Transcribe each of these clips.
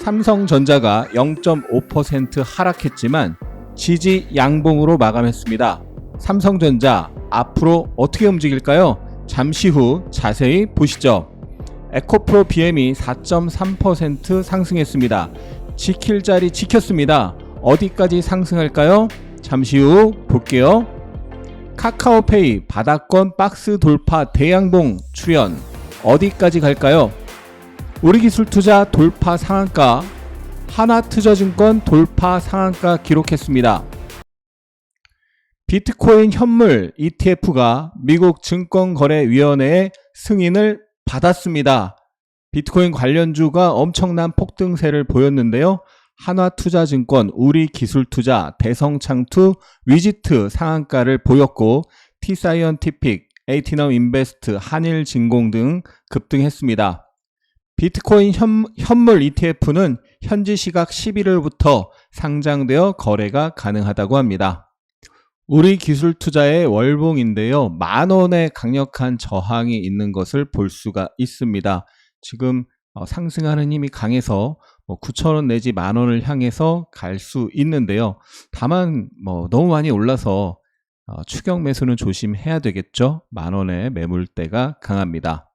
삼성전자가 0.5% 하락했지만 지지 양봉으로 마감했습니다. 삼성전자 앞으로 어떻게 움직일까요? 잠시 후 자세히 보시죠. 에코프로 BM이 4.3% 상승했습니다. 지킬 자리 지켰습니다. 어디까지 상승할까요? 잠시 후 볼게요. 카카오페이 바닥권 박스 돌파 대양봉 출현 어디까지 갈까요? 우리기술투자 돌파 상한가 하나투자증권 돌파 상한가 기록했습니다. 비트코인 현물 ETF가 미국 증권거래위원회의 승인을 받았습니다. 비트코인 관련주가 엄청난 폭등세를 보였는데요. 한화투자증권, 우리기술투자, 대성창투, 위지트 상한가를 보였고 티사이언티픽, 에이티넘 인베스트, 한일진공 등 급등했습니다. 비트코인 현, 현물 ETF는 현지 시각 11일부터 상장되어 거래가 가능하다고 합니다. 우리 기술 투자의 월봉인데요. 만 원의 강력한 저항이 있는 것을 볼 수가 있습니다. 지금 어, 상승하는 힘이 강해서 9천 원 내지 만 원을 향해서 갈 수 있는데요. 다만 뭐 너무 많이 올라서 어, 추격 매수는 조심해야 되겠죠. 만 원의 매물대가 강합니다.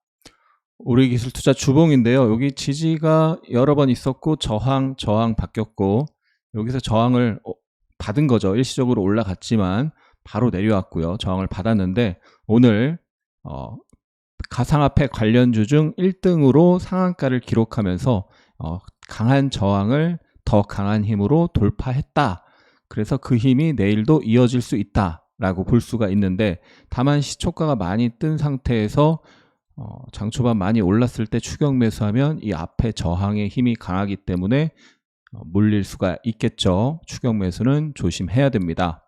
우리 기술 투자 주봉인데요. 여기 지지가 여러 번 있었고 저항 저항 바뀌었고 여기서 저항을 어, 받은 거죠. 일시적으로 올라갔지만 바로 내려왔고요. 저항을 받았는데 오늘 어, 가상화폐 관련주 중 1등으로 상한가를 기록하면서 어, 강한 저항을 더 강한 힘으로 돌파했다. 그래서 그 힘이 내일도 이어질 수 있다라고 볼 수가 있는데 다만 시초가가 많이 뜬 상태에서 어, 장 초반 많이 올랐을 때 추격 매수하면 이 앞에 저항의 힘이 강하기 때문에 어, 물릴 수가 있겠죠. 추격 매수는 조심해야 됩니다.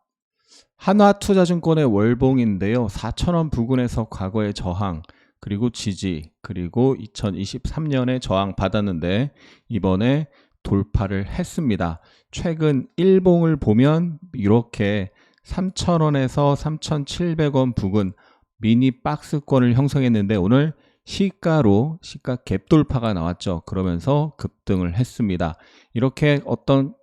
한화투자증권의 월봉인데요. 4천원 부근에서 과거의 저항, 그리고 지지, 그리고 2023년에 저항 받았는데 이번에 돌파를 했습니다. 최근 일봉을 보면 이렇게 3,000원에서 3,700원 부근 미니 박스권을 형성했는데 오늘 시가로 시가 갭 돌파가 나왔죠. 그러면서 급등을 했습니다. 이렇게 어떤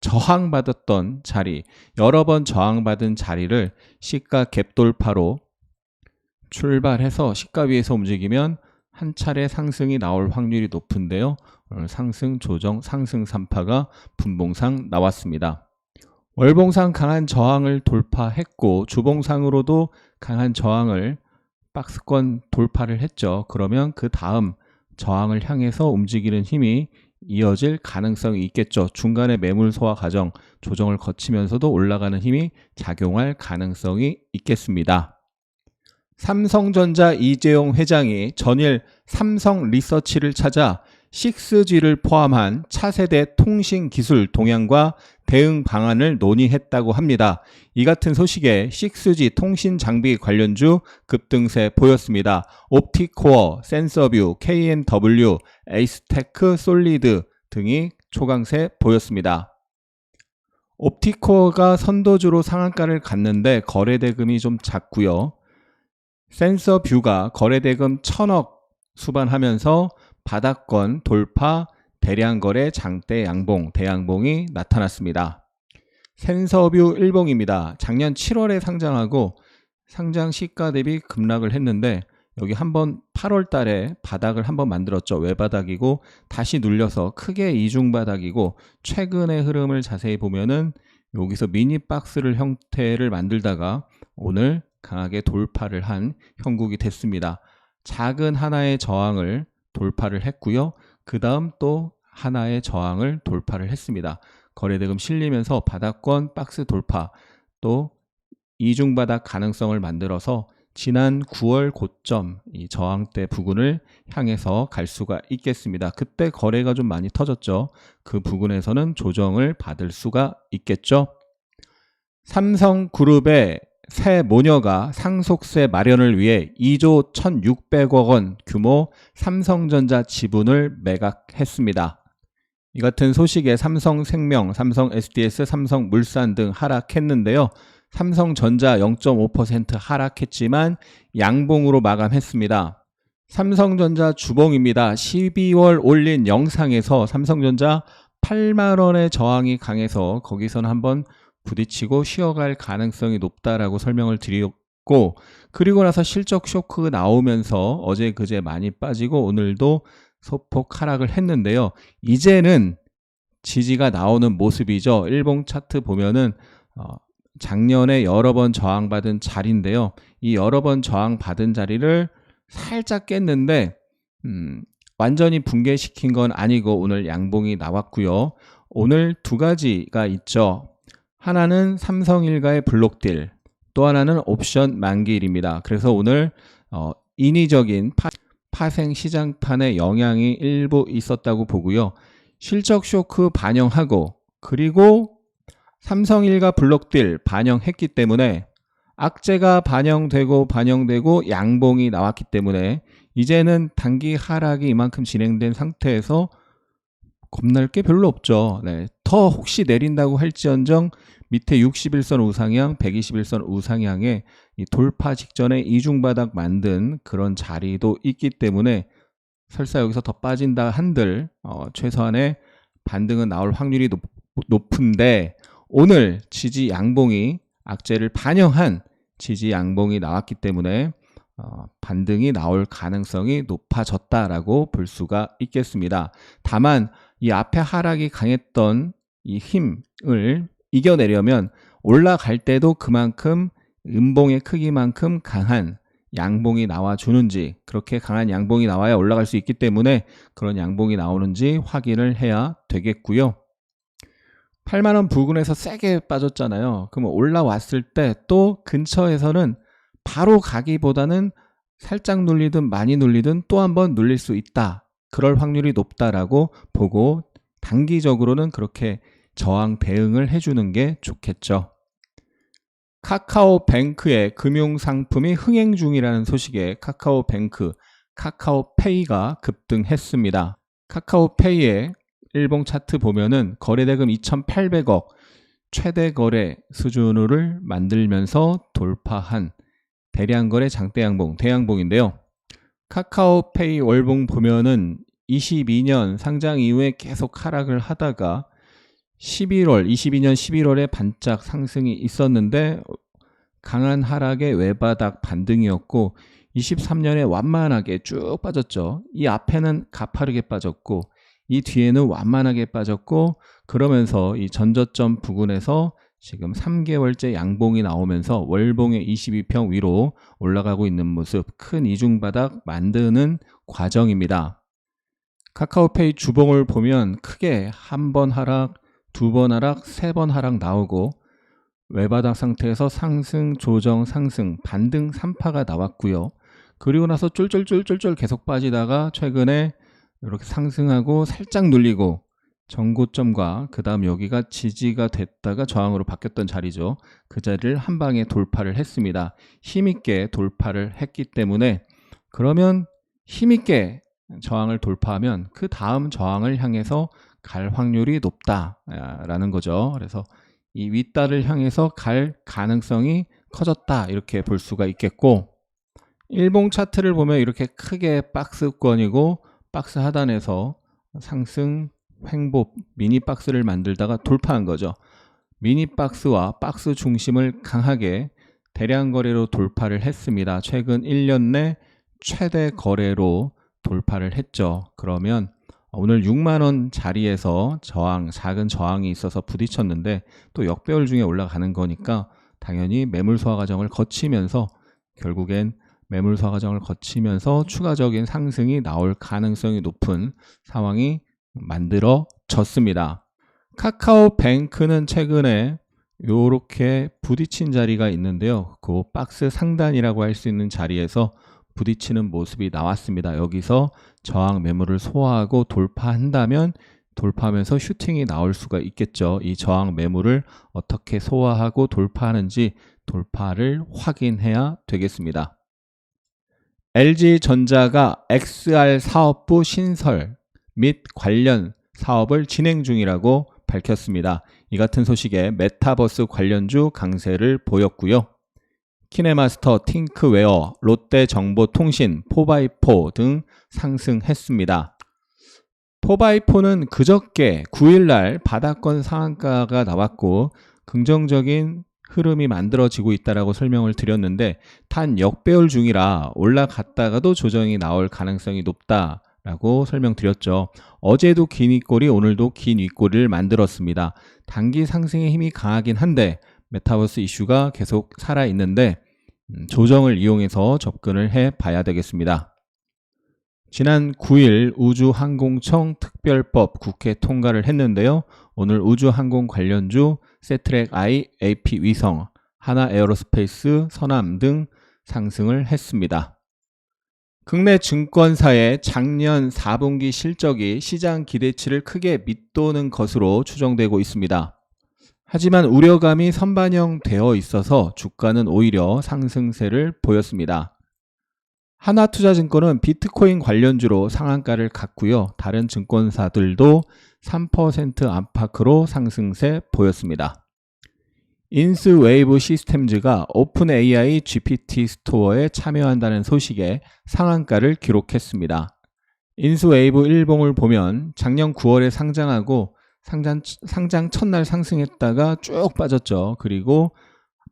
저항받았던 자리, 여러 번 저항받은 자리를 시가 갭 돌파로 출발해서 시가 위에서 움직이면 한 차례 상승이 나올 확률이 높은데요. 오늘 상승 조정 상승 3파가 분봉상 나왔습니다. 월봉상 강한 저항을 돌파했고 주봉상으로도 강한 저항을 박스권 돌파를 했죠. 그러면 그 다음 저항을 향해서 움직이는 힘이 이어질 가능성이 있겠죠. 중간에 매물 소화 과정 조정을 거치면서도 올라가는 힘이 작용할 가능성이 있겠습니다. 삼성전자 이재용 회장이 전일 삼성 리서치를 찾아 6G를 포함한 차세대 통신 기술 동향과 대응 방안을 논의했다고 합니다. 이 같은 소식에 6G 통신 장비 관련주 급등세 보였습니다. 옵티코어, 센서뷰, KNW, 에이스테크, 솔리드 등이 초강세 보였습니다. 옵티코어가 선도주로 상한가를 갔는데 거래대금이 좀 작고요. 센서뷰가 거래대금 천억 수반하면서 바닥권 돌파 대량 거래 장대 양봉 대양봉이 나타났습니다. 센서뷰 일봉입니다. 작년 7월에 상장하고 상장 시가 대비 급락을 했는데 여기 한번 8월 달에 바닥을 한번 만들었죠. 외바닥이고 다시 눌려서 크게 이중 바닥이고 최근의 흐름을 자세히 보면은 여기서 미니 박스를 형태를 만들다가 오늘 강하게 돌파를 한 형국이 됐습니다. 작은 하나의 저항을 돌파를 했고요. 그 다음 또 하나의 저항을 돌파를 했습니다. 거래대금 실리면서 바닥권 박스 돌파 또 이중바닥 가능성을 만들어서 지난 9월 고점 이 저항대 부근을 향해서 갈 수가 있겠습니다. 그때 거래가 좀 많이 터졌죠. 그 부근에서는 조정을 받을 수가 있겠죠. 삼성그룹의 새 모녀가 상속세 마련을 위해 2조 1,600억 원 규모 삼성전자 지분을 매각했습니다. 이 같은 소식에 삼성생명, 삼성 SDS, 삼성물산 등 하락했는데요. 삼성전자 0.5% 하락했지만 양봉으로 마감했습니다. 삼성전자 주봉입니다. 12월 올린 영상에서 삼성전자 8만 원의 저항이 강해서 거기서는 한번 부딪히고 쉬어갈 가능성이 높다라고 설명을 드렸고 그리고 나서 실적 쇼크 나오면서 어제 그제 많이 빠지고 오늘도 소폭 하락을 했는데요. 이제는 지지가 나오는 모습이죠. 일봉 차트 보면은 어, 작년에 여러 번 저항받은 자리인데요. 이 여러 번 저항받은 자리를 살짝 깼는데 음, 완전히 붕괴시킨 건 아니고 오늘 양봉이 나왔고요. 오늘 두 가지가 있죠. 하나는 삼성 일가의 블록딜, 또 하나는 옵션 만기일입니다. 그래서 오늘 어, 인위적인 파, 파생 시장판에 영향이 일부 있었다고 보고요. 실적 쇼크 반영하고 그리고 삼성일가 블록딜 반영했기 때문에 악재가 반영되고 반영되고 양봉이 나왔기 때문에 이제는 단기 하락이 이만큼 진행된 상태에서 겁날 게 별로 없죠. 네. 더 혹시 내린다고 할지언정 밑에 61선 우상향, 121선 우상향에 이 돌파 직전에 이중바닥 만든 그런 자리도 있기 때문에 설사 여기서 더 빠진다 한들 어, 최소한의 반등은 나올 확률이 높, 높은데 오늘 지지 양봉이 악재를 반영한 지지 양봉이 나왔기 때문에 어, 반등이 나올 가능성이 높아졌다라고 볼 수가 있겠습니다. 다만 이 앞에 하락이 강했던 이 힘을 이겨내려면 올라갈 때도 그만큼 음봉의 크기만큼 강한 양봉이 나와주는지 그렇게 강한 양봉이 나와야 올라갈 수 있기 때문에 그런 양봉이 나오는지 확인을 해야 되겠고요. 8만원 부근에서 세게 빠졌잖아요. 그럼 올라왔을 때 또 근처에서는 바로 가기보다는 살짝 눌리든 많이 눌리든 또 한번 눌릴 수 있다. 그럴 확률이 높다라고 보고 단기적으로는 그렇게 저항 대응을 해주는 게 좋겠죠. 카카오뱅크의 금융상품이 흥행 중이라는 소식에 카카오뱅크, 카카오페이가 급등했습니다. 카카오페이의 일봉 차트 보면은 거래대금 2,800억 최대 거래 수준을 만들면서 돌파한 대량 거래 장대 양봉, 대양봉인데요. 카카오페이 월봉 보면은 22년 상장 이후에 계속 하락을 하다가 11월, 22년 11월에 반짝 상승이 있었는데 강한 하락의 외바닥 반등이었고 23년에 완만하게 쭉 빠졌죠. 이 앞에는 가파르게 빠졌고 이 뒤에는 완만하게 빠졌고 그러면서 이 전저점 부근에서 지금 3개월째 양봉이 나오면서 월봉의 22평 위로 올라가고 있는 모습 큰 이중바닥 만드는 과정입니다. 카카오페이 주봉을 보면 크게 한 번 하락, 두 번 하락, 세 번 하락 나오고 외바닥 상태에서 상승, 조정, 상승, 반등 3파가 나왔고요. 그리고 나서 쫄쫄쫄쫄쫄 계속 빠지다가 최근에 이렇게 상승하고 살짝 눌리고 정고점과 그 다음 여기가 지지가 됐다가 저항으로 바뀌었던 자리죠. 그 자리를 한 방에 돌파를 했습니다. 힘있게 돌파를 했기 때문에 그러면 힘있게 저항을 돌파하면 그 다음 저항을 향해서 갈 확률이 높다라는 거죠. 그래서 이 윗달을 향해서 갈 가능성이 커졌다 이렇게 볼 수가 있겠고 일봉 차트를 보면 이렇게 크게 박스권이고 박스 하단에서 상승 횡보 미니 박스를 만들다가 돌파한 거죠. 미니 박스와 박스 중심을 강하게 대량 거래로 돌파를 했습니다. 최근 1년 내 최대 거래로 돌파를 했죠. 그러면 오늘 6만 원 자리에서 저항 작은 저항이 있어서 부딪혔는데 또 역배열 중에 올라가는 거니까 당연히 매물 소화 과정을 거치면서 결국엔 매물 소화 과정을 거치면서 추가적인 상승이 나올 가능성이 높은 상황이 만들어졌습니다. 카카오뱅크는 최근에 이렇게 부딪힌 자리가 있는데요. 그 박스 상단이라고 할 수 있는 자리에서 부딪히는 모습이 나왔습니다. 여기서 저항 매물을 소화하고 돌파한다면 돌파하면서 슈팅이 나올 수가 있겠죠. 이 저항 매물을 어떻게 소화하고 돌파하는지 돌파를 확인해야 되겠습니다. LG전자가 XR 사업부 신설 및 관련 사업을 진행 중이라고 밝혔습니다. 이 같은 소식에 메타버스 관련주 강세를 보였고요. 키네마스터, 팅크웨어, 롯데정보통신, 포바이포 등 상승했습니다. 포바이포는 그저께 9일날 바닥권 상한가가 나왔고 긍정적인 흐름이 만들어지고 있다라고 설명을 드렸는데 단 역배열 중이라 올라갔다가도 조정이 나올 가능성이 높다 라고 설명드렸죠. 어제도 긴 윗골이 오늘도 긴 윗골을 만들었습니다. 단기 상승의 힘이 강하긴 한데 메타버스 이슈가 계속 살아 있는데 음, 조정을 이용해서 접근을 해 봐야 되겠습니다. 지난 9일 우주항공청 특별법 국회 통과를 했는데요. 오늘 우주항공 관련주 세트랙 I, AP 위성, 하나 에어로스페이스, 서남 등 상승을 했습니다. 국내 증권사의 작년 4분기 실적이 시장 기대치를 크게 밑도는 것으로 추정되고 있습니다. 하지만 우려감이 선반영되어 있어서 주가는 오히려 상승세를 보였습니다. 하나투자증권은 비트코인 관련주로 상한가를 갔고요. 다른 증권사들도 3% 안팎으로 상승세 보였습니다. 인스웨이브 시스템즈가 오픈 AI GPT 스토어에 참여한다는 소식에 상한가를 기록했습니다. 인스웨이브 일봉을 보면 작년 9월에 상장하고 상장, 상장 첫날 상승했다가 쭉 빠졌죠. 그리고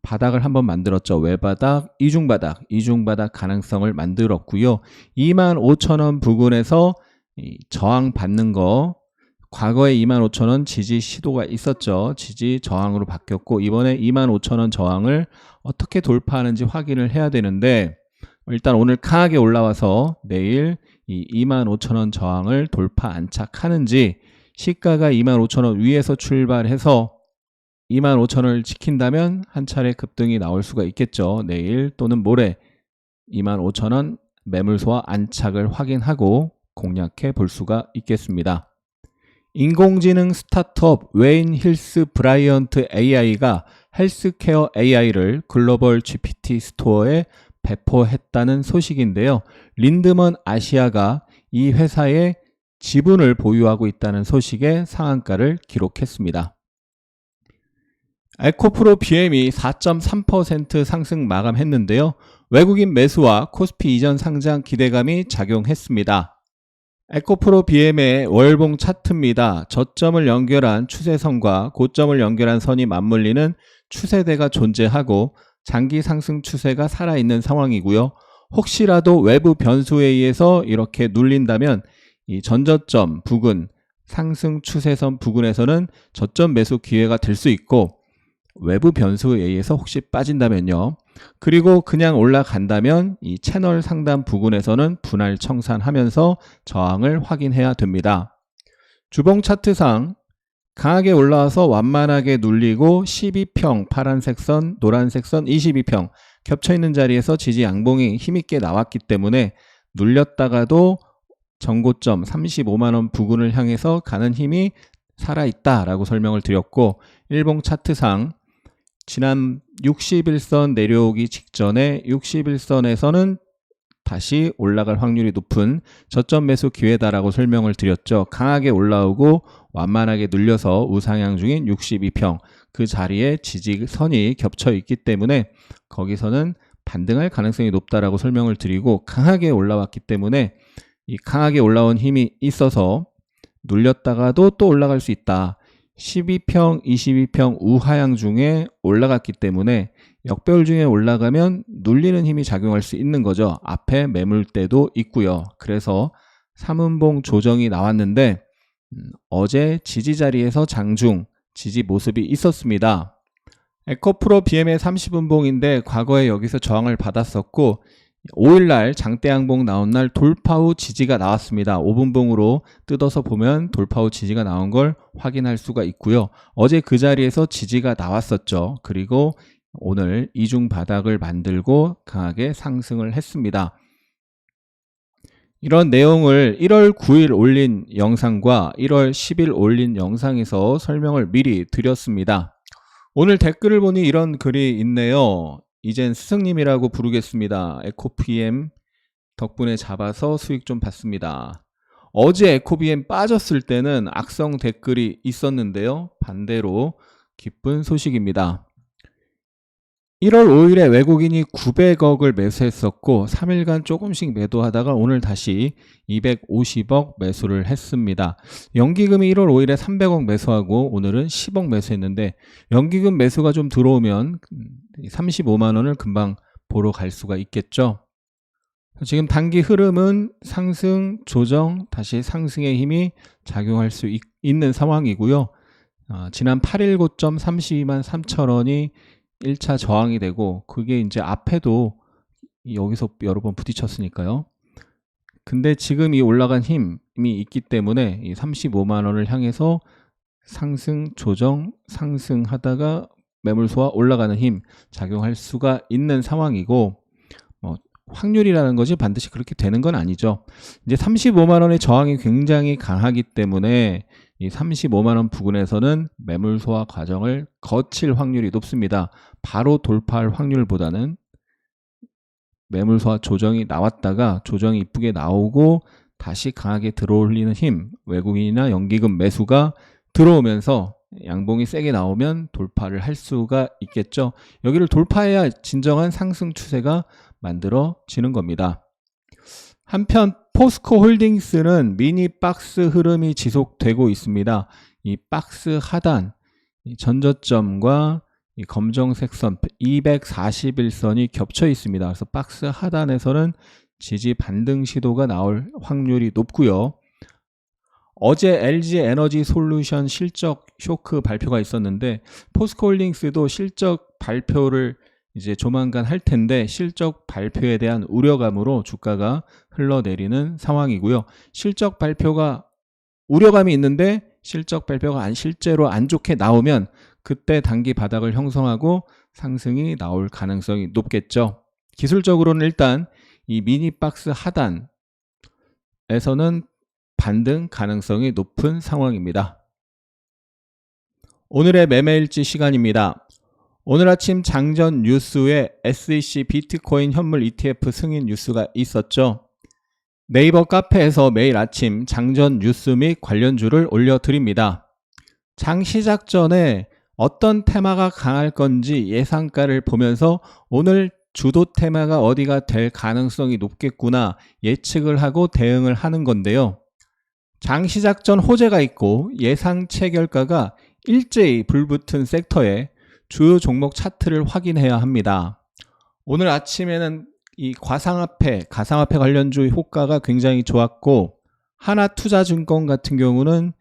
바닥을 한번 만들었죠. 외바닥, 이중바닥, 이중바닥 가능성을 만들었고요. 25,000원 부근에서 저항 받는 거 과거에 25,000원 지지 시도가 있었죠. 지지 저항으로 바뀌었고 이번에 25,000원 저항을 어떻게 돌파하는지 확인을 해야 되는데 일단 오늘 강하게 올라와서 내일 이 25,000원 저항을 돌파 안착하는지 시가가 25,000원 위에서 출발해서 25,000원을 지킨다면 한 차례 급등이 나올 수가 있겠죠. 내일 또는 모레 25,000원 매물소와 안착을 확인하고 공략해 볼 수가 있겠습니다. 인공지능 스타트업 웨인 힐스 브라이언트 AI가 헬스케어 AI를 글로벌 GPT 스토어에 배포했다는 소식인데요. 린드먼 아시아가 이 회사의 지분을 보유하고 있다는 소식에 상한가를 기록했습니다. 에코프로 BM이 4.3% 상승 마감했는데요. 외국인 매수와 코스피 이전 상장 기대감이 작용했습니다. 에코프로 BM의 월봉 차트입니다. 저점을 연결한 추세선과 고점을 연결한 선이 맞물리는 추세대가 존재하고 장기 상승 추세가 살아있는 상황이고요. 혹시라도 외부 변수에 의해서 이렇게 눌린다면 이 전저점 부근 상승 추세선 부근에서는 저점 매수 기회가 될 수 있고 외부 변수에 의해서 혹시 빠진다면요. 그리고 그냥 올라간다면 이 채널 상단 부근에서는 분할 청산하면서 저항을 확인해야 됩니다. 주봉 차트상 강하게 올라와서 완만하게 눌리고 12평 파란색 선, 노란색 선 22평 겹쳐 있는 자리에서 지지 양봉이 힘있게 나왔기 때문에 눌렸다가도 정고점 35만 원 부근을 향해서 가는 힘이 살아있다라고 설명을 드렸고 일봉 차트상 지난 61선 내려오기 직전에 61선에서는 다시 올라갈 확률이 높은 저점 매수 기회다라고 설명을 드렸죠. 강하게 올라오고 완만하게 눌려서 우상향 중인 62평 그 자리에 지지선이 겹쳐 있기 때문에 거기서는 반등할 가능성이 높다라고 설명을 드리고 강하게 올라왔기 때문에 이 강하게 올라온 힘이 있어서 눌렸다가도 또 올라갈 수 있다. 12평, 22평 우하향 중에 올라갔기 때문에 역별 중에 올라가면 눌리는 힘이 작용할 수 있는 거죠. 앞에 매물대도 있고요. 그래서 삼음봉 조정이 나왔는데 음, 어제 지지 자리에서 장중 지지 모습이 있었습니다. 에코프로 BM의 30분봉인데 과거에 여기서 저항을 받았었고 5일날 장대양봉 나온 날 돌파 후 지지가 나왔습니다. 5분봉으로 뜯어서 보면 돌파 후 지지가 나온 걸 확인할 수가 있고요. 어제 그 자리에서 지지가 나왔었죠. 그리고 오늘 이중 바닥을 만들고 강하게 상승을 했습니다. 이런 내용을 1월 9일 올린 영상과 1월 10일 올린 영상에서 설명을 미리 드렸습니다. 오늘 댓글을 보니 이런 글이 있네요. 이젠 스승님이라고 부르겠습니다. 에코PM 덕분에 잡아서 수익 좀 받습니다. 어제 에코비엠 빠졌을 때는 악성 댓글이 있었는데요. 반대로 기쁜 소식입니다. 1월 5일에 외국인이 900억을 매수했었고 3일간 조금씩 매도하다가 오늘 다시 250억 매수를 했습니다. 연기금이 1월 5일에 300억 매수하고 오늘은 10억 매수했는데 연기금 매수가 좀 들어오면 35만 원을 금방 보러 갈 수가 있겠죠. 지금 단기 흐름은 상승, 조정, 다시 상승의 힘이 작용할 수 있, 는 상황이고요. 어, 지난 8일 고점 32만 3천 원이 1차 저항이 되고 그게 이제 앞에도 여기서 여러 번 부딪혔으니까요. 근데 지금 이 올라간 힘이 있기 때문에 이 35만 원을 향해서 상승, 조정, 상승하다가 매물소와 올라가는 힘 작용할 수가 있는 상황이고 뭐 확률이라는 것이 반드시 그렇게 되는 건 아니죠. 이제 35만 원의 저항이 굉장히 강하기 때문에 이 35만 원 부근에서는 매물 소화 과정을 거칠 확률이 높습니다. 바로 돌파할 확률보다는 매물 소화 조정이 나왔다가 조정이 이쁘게 나오고 다시 강하게 들어올리는 힘, 외국인이나 연기금 매수가 들어오면서 양봉이 세게 나오면 돌파를 할 수가 있겠죠. 여기를 돌파해야 진정한 상승 추세가 만들어지는 겁니다. 한편 포스코 홀딩스는 미니 박스 흐름이 지속되고 있습니다. 이 박스 하단 이 전저점과 이 검정색 선 241선이 겹쳐 있습니다. 그래서 박스 하단에서는 지지 반등 시도가 나올 확률이 높고요. 어제 LG 에너지 솔루션 실적 쇼크 발표가 있었는데 포스코 홀딩스도 실적 발표를 이제 조만간 할 텐데 실적 발표에 대한 우려감으로 주가가 흘러내리는 상황이고요. 실적 발표가 우려감이 있는데 실적 발표가 안 실제로 안 좋게 나오면 그때 단기 바닥을 형성하고 상승이 나올 가능성이 높겠죠. 기술적으로는 일단 이 미니 박스 하단에서는 반등 가능성이 높은 상황입니다. 오늘의 매매일지 시간입니다. 오늘 아침 장전 뉴스에 SEC 비트코인 현물 ETF 승인 뉴스가 있었죠. 네이버 카페에서 매일 아침 장전 뉴스 및 관련주를 올려드립니다. 장 시작 전에 어떤 테마가 강할 건지 예상가를 보면서 오늘 주도 테마가 어디가 될 가능성이 높겠구나 예측을 하고 대응을 하는 건데요. 장 시작 전 호재가 있고 예상 체 결가가 일제히 불붙은 섹터에 주요 종목 차트를 확인해야 합니다. 오늘 아침에는 이 과상화폐, 가상화폐 관련주 효과가 굉장히 좋았고 하나투자증권 같은 경우는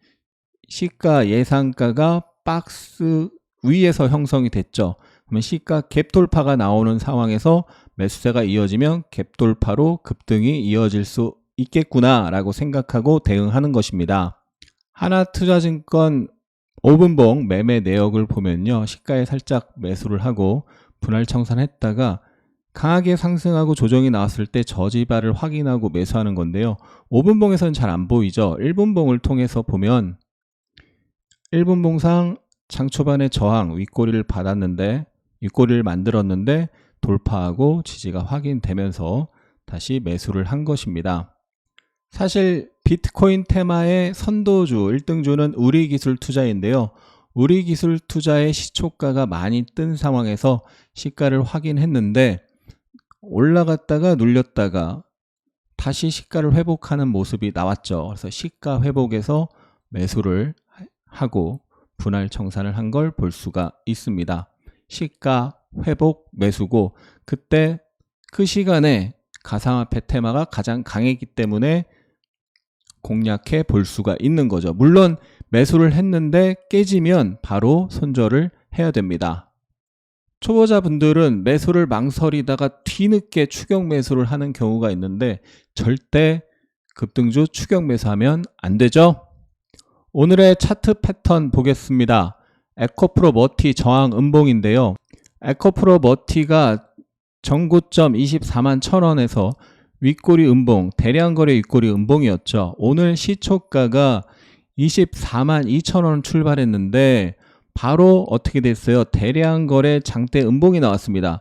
시가 예상가가 박스 위에서 형성이 됐죠. 그러면 시가 갭 돌파가 나오는 상황에서 매수세가 이어지면 갭 돌파로 급등이 이어질 수 있겠구나라고 생각하고 대응하는 것입니다. 하나투자증권 5분봉 매매 내역을 보면요. 시가에 살짝 매수를 하고 분할 청산했다가 강하게 상승하고 조정이 나왔을 때 저지발을 확인하고 매수하는 건데요. 5분봉에서는 잘 안 보이죠. 1분봉을 통해서 보면 1분봉상 장 초반에 저항 윗꼬리를 받았는데 윗꼬리를 만들었는데 돌파하고 지지가 확인되면서 다시 매수를 한 것입니다. 사실 비트코인 테마의 선도주 1등주는 우리기술 투자인데요. 우리기술 투자의 시초가가 많이 뜬 상황에서 시가를 확인했는데 올라갔다가 눌렸다가 다시 시가를 회복하는 모습이 나왔죠. 그래서 시가 회복에서 매수를 하고 분할 청산을 한 걸 볼 수가 있습니다. 시가 회복 매수고 그때 그 시간에 가상화폐 테마가 가장 강했기 때문에 공략해 볼 수가 있는 거죠. 물론 매수를 했는데 깨지면 바로 손절을 해야 됩니다. 초보자분들은 매수를 망설이다가 뒤늦게 추격 매수를 하는 경우가 있는데 절대 급등주 추격 매수하면 안 되죠. 오늘의 차트 패턴 보겠습니다. 에코프로 머티 저항 음봉인데요. 에코프로 머티가 전고점 24만 1000원에서 윗꼬리 음봉, 대량 거래 윗꼬리 음봉이었죠. 오늘 시초가가 24만 2천 원 출발했는데 바로 어떻게 됐어요? 대량 거래 장대 음봉이 나왔습니다.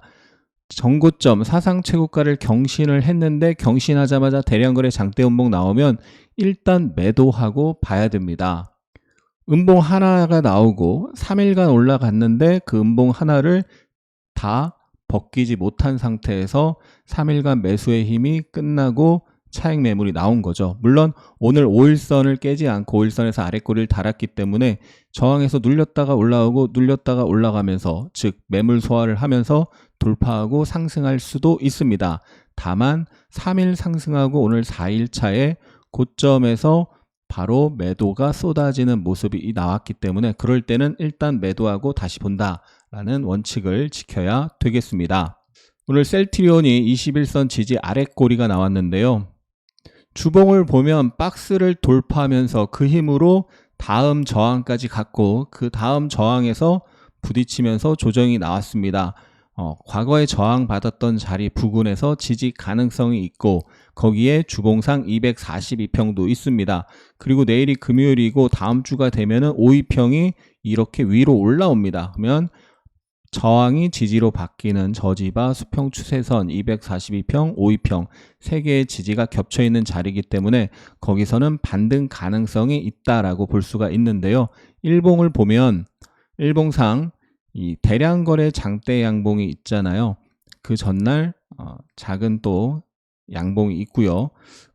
정고점 사상 최고가를 경신을 했는데 경신하자마자 대량 거래 장대 음봉 나오면 일단 매도하고 봐야 됩니다. 음봉 하나가 나오고 3일간 올라갔는데 그 음봉 하나를 다 벗기지 못한 상태에서 3일간 매수의 힘이 끝나고 차익 매물이 나온 거죠. 물론 오늘 5일선을 깨지 않고 5일선에서 아래꼬리를 달았기 때문에 저항에서 눌렸다가 올라오고 눌렸다가 올라가면서 즉 매물 소화를 하면서 돌파하고 상승할 수도 있습니다. 다만 3일 상승하고 오늘 4일 차에 고점에서 바로 매도가 쏟아지는 모습이 나왔기 때문에 그럴 때는 일단 매도하고 다시 본다 라는 원칙을 지켜야 되겠습니다. 오늘 셀트리온이 21선 지지 아래 꼬리가 나왔는데요. 주봉을 보면 박스를 돌파하면서 그 힘으로 다음 저항까지 갔고 그 다음 저항에서 부딪히면서 조정이 나왔습니다. 어, 과거에 저항받았던 자리 부근에서 지지 가능성이 있고 거기에 주봉상 242평도 있습니다. 그리고 내일이 금요일이고 다음 주가 되면은 5위평이 이렇게 위로 올라옵니다. 그러면 저항이 지지로 바뀌는 저지바 수평 추세선 242평, 5위평 세 개의 지지가 겹쳐 있는 자리이기 때문에 거기서는 반등 가능성이 있다라고 볼 수가 있는데요. 일봉을 보면 일봉상 이 대량 거래 장대 양봉이 있잖아요. 그 전날 어, 작은 또 양봉이 있고요.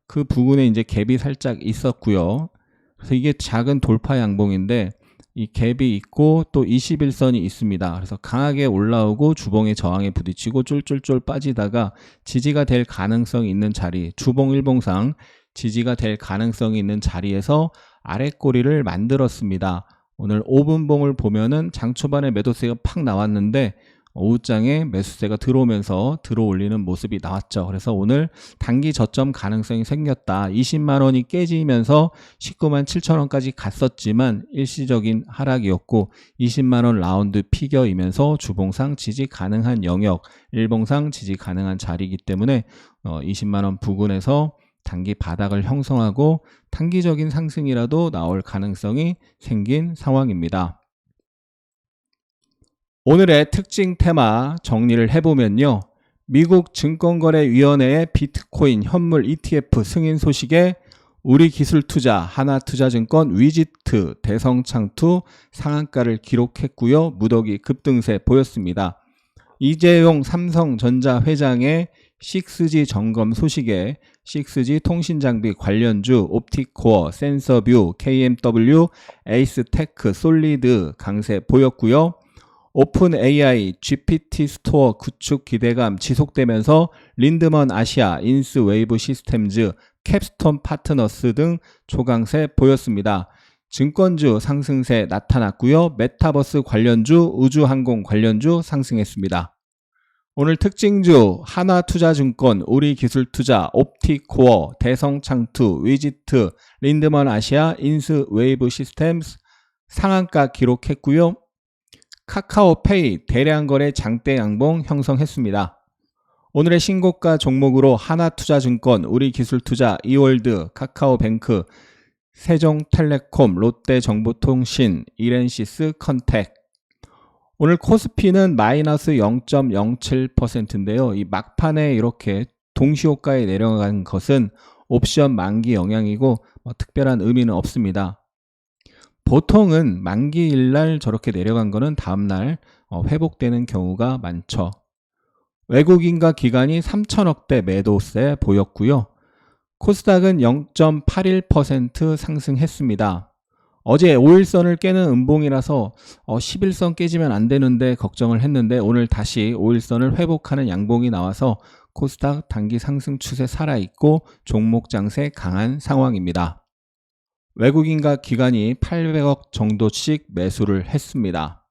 그 부분에 이제 갭이 살짝 있었고요. 그래서 이게 작은 돌파 양봉인데 이 갭이 있고 또 21선이 있습니다. 그래서 강하게 올라오고 주봉의 저항에 부딪히고 쫄쫄쫄 빠지다가 지지가 될 가능성이 있는 자리, 주봉 일봉상 지지가 될 가능성이 있는 자리에서 아랫꼬리를 만들었습니다. 오늘 5분봉을 보면은 장 초반에 매도세가 팍 나왔는데 오후장에 매수세가 들어오면서 들어올리는 모습이 나왔죠. 그래서 오늘 단기 저점 가능성이 생겼다. 20만 원이 깨지면서 19만 7천 원까지 갔었지만 일시적인 하락이었고 20만 원 라운드 피겨이면서 주봉상 지지 가능한 영역, 일봉상 지지 가능한 자리이기 때문에 20만 원 부근에서 단기 바닥을 형성하고 단기적인 상승이라도 나올 가능성이 생긴 상황입니다. 오늘의 특징 테마 정리를 해보면요. 미국 증권거래위원회의 비트코인 현물 ETF 승인 소식에 우리 기술 투자, 하나 투자증권, 위지트, 대성창투 상한가를 기록했고요. 무더기 급등세 보였습니다. 이재용 삼성전자 회장의 6G 점검 소식에 6G 통신장비 관련주 옵티코어, 센서뷰, KMW, 에이스테크, 솔리드 강세 보였고요. 오픈 AI, GPT 스토어 구축 기대감 지속되면서 린드먼 아시아, 인스 웨이브 시스템즈, 캡스톤 파트너스 등 초강세 보였습니다. 증권주 상승세 나타났고요. 메타버스 관련주, 우주항공 관련주 상승했습니다. 오늘 특징주 하나투자증권, 우리기술투자, 옵티코어, 대성창투, 위지트, 린드먼 아시아, 인스 웨이브 시스템스 상한가 기록했고요. 카카오페이 대량거래 장대 양봉 형성했습니다. 오늘의 신고가 종목으로 하나투자증권, 우리기술투자, 이월드, 카카오뱅크, 세종텔레콤, 롯데정보통신, 이렌시스 컨택, 오늘 코스피는 마이너스 0.07%인데요. 이 막판에 이렇게 동시호가에 내려간 것은 옵션 만기 영향이고 뭐 특별한 의미는 없습니다. 보통은 만기일 날 저렇게 내려간 거는 다음 날 어, 회복되는 경우가 많죠. 외국인과 기관이 3천억대 매도세 보였고요. 코스닥은 0.81% 상승했습니다. 어제 5일선을 깨는 음봉이라서 어, 11선 깨지면 안 되는데 걱정을 했는데 오늘 다시 5일선을 회복하는 양봉이 나와서 코스닥 단기 상승 추세 살아있고 종목 장세 강한 상황입니다. 외국인과 기관이 800억 정도씩 매수를 했습니다.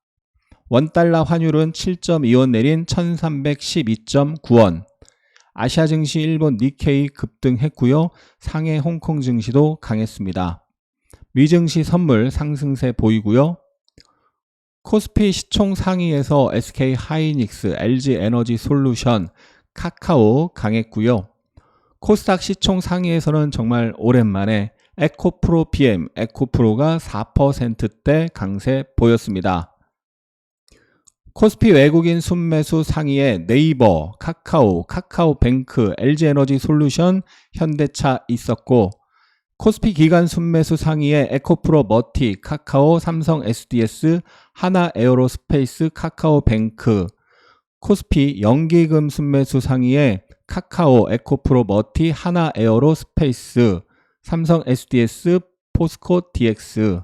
원달러 환율은 7.2원 내린 1312.9원. 아시아 증시 일본 니케이 급등했고요. 상해 홍콩 증시도 강했습니다. 미증시 선물 상승세 보이고요. 코스피 시총 상위에서 SK 하이닉스, LG 에너지 솔루션, 카카오 강했고요. 코스닥 시총 상위에서는 정말 오랜만에 에코프로 PM, 에코프로가 4%대 강세 보였습니다. 코스피 외국인 순매수 상위에 네이버, 카카오, 카카오뱅크, LG에너지 솔루션, 현대차 있었고 코스피 기간 순매수 상위에 에코프로 머티, 카카오, 삼성 SDS, 하나 에어로스페이스, 카카오뱅크, 코스피 연기금 순매수 상위에 카카오, 에코프로 머티, 하나 에어로 스페이스, 삼성 SDS, 포스코 DX,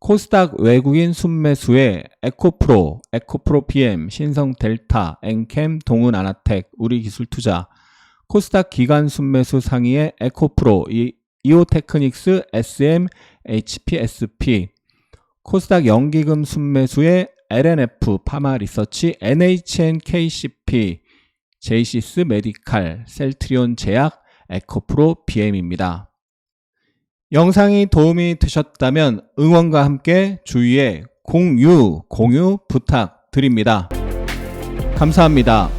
코스닥 외국인 순매수에 에코프로, 에코프로 PM, 신성 델타, 엔캠, 동은 아나텍, 우리 기술 투자, 코스닥 기간 순매수 상위에 에코프로, 이, 이오테크닉스, SM, HPSP, 코스닥 연기금 순매수에 LNF, 파마 리서치, NHN, KCP, 제이시스 메디칼, 셀트리온 제약, 에코프로 BM입니다. 영상이 도움이 되셨다면 응원과 함께 주위에 공유, 공유 부탁드립니다. 감사합니다.